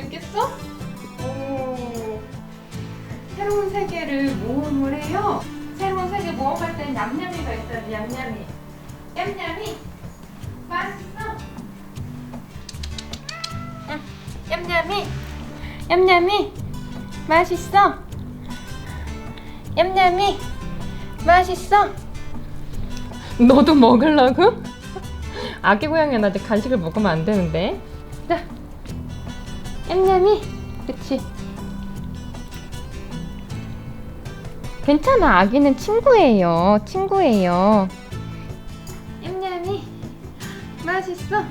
있겠어? 오. 새로운 세계를 모험을 해요. 새로운 세계 모험할 때는 냠냠이가 있어야지, 냠냠이. 냠냠이. 맛있어. 응, 냠냠이. 냠냠이. 맛있어. 냠냠이. 맛있어. 너도 먹으려고? 아기 고양이는 아직 간식을 먹으면 안 되는데. 자, 냠냠이. 그치. 괜찮아. 아기는 친구예요. 친구예요. 냠냠이. 맛있어.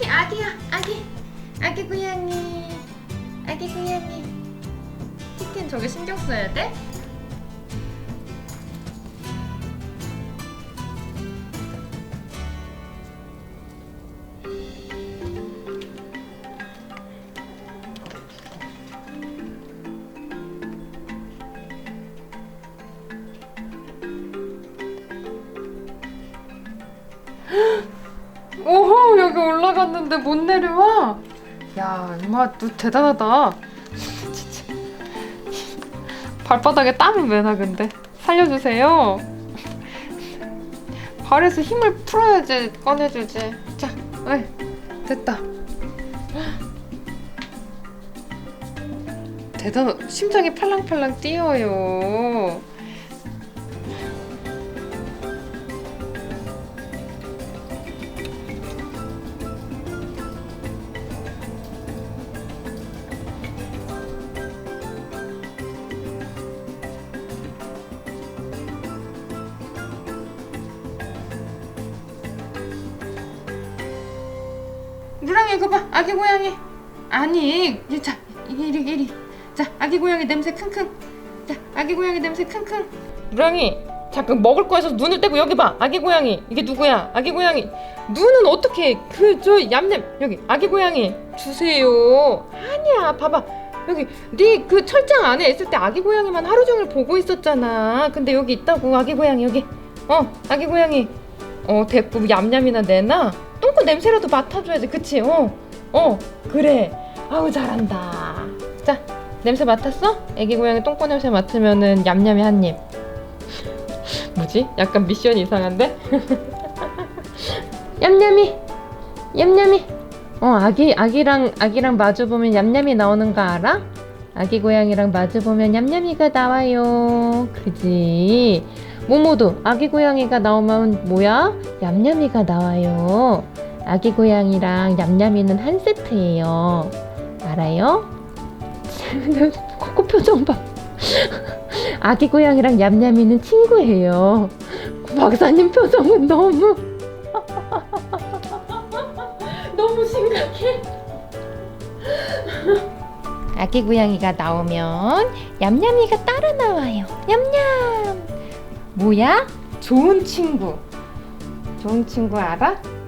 티, 티 아기야, 아기, 아기 고양이, 아기 고양이. 티티는 저게 신경 써야 돼? 오호 여기 올라갔는데 못 내려와. 야 엄마 너 대단하다. 진짜 발바닥에 땀이 왜 나 근데 살려주세요. 발에서 힘을 풀어야지 꺼내주지. 자, 어이 됐다. 대단 심장이 팔랑팔랑 뛰어요. 누랑이 이거 봐. 아기 고양이. 아니 이- 자 이리 이리. 자 아기 고양이 냄새 킁킁. 자 아기 고양이 냄새 킁킁. 누랑이 잠깐 먹을 거에서 눈을 떼고 여기 봐. 아기 고양이. 이게 누구야? 아기 고양이. 눈은 어떻게 그 저 얌얌. 여기 아기 고양이. 주세요. 아니야 봐봐. 여기 네 그 철장 안에 있을 때 아기 고양이만 하루 종일 보고 있었잖아. 근데 여기 있다고 아기 고양이 여기. 어 아기 고양이. 어 됐고 얌얌이나 내놔 똥꼬 냄새라도 맡아줘야지 그치 어 어 그래 아우 잘한다 자 냄새 맡았어? 애기 고양이 똥꼬 냄새 맡으면은 얌얌이 한 입 뭐지? 약간 미션 이상한데? 얌얌이 얌얌이 어 아기 아기랑 아기랑 마주 보면 얌얌이 나오는 거 알아? 아기 고양이랑 마주 보면 얌얌이가 나와요 그지 모모도 아기 고양이가 나오면 뭐야? 얌얌이가 나와요. 아기 고양이랑 얌얌이는 한 세트예요. 알아요? 코코 표정 봐. 아기 고양이랑 얌얌이는 친구예요. 박사님 표정은 너무 너무 심각해. 아기 고양이가 나오면 얌얌이가 따라 나와요. 얌얌. 뭐야? 좋은 친구. 좋은 친구 알아?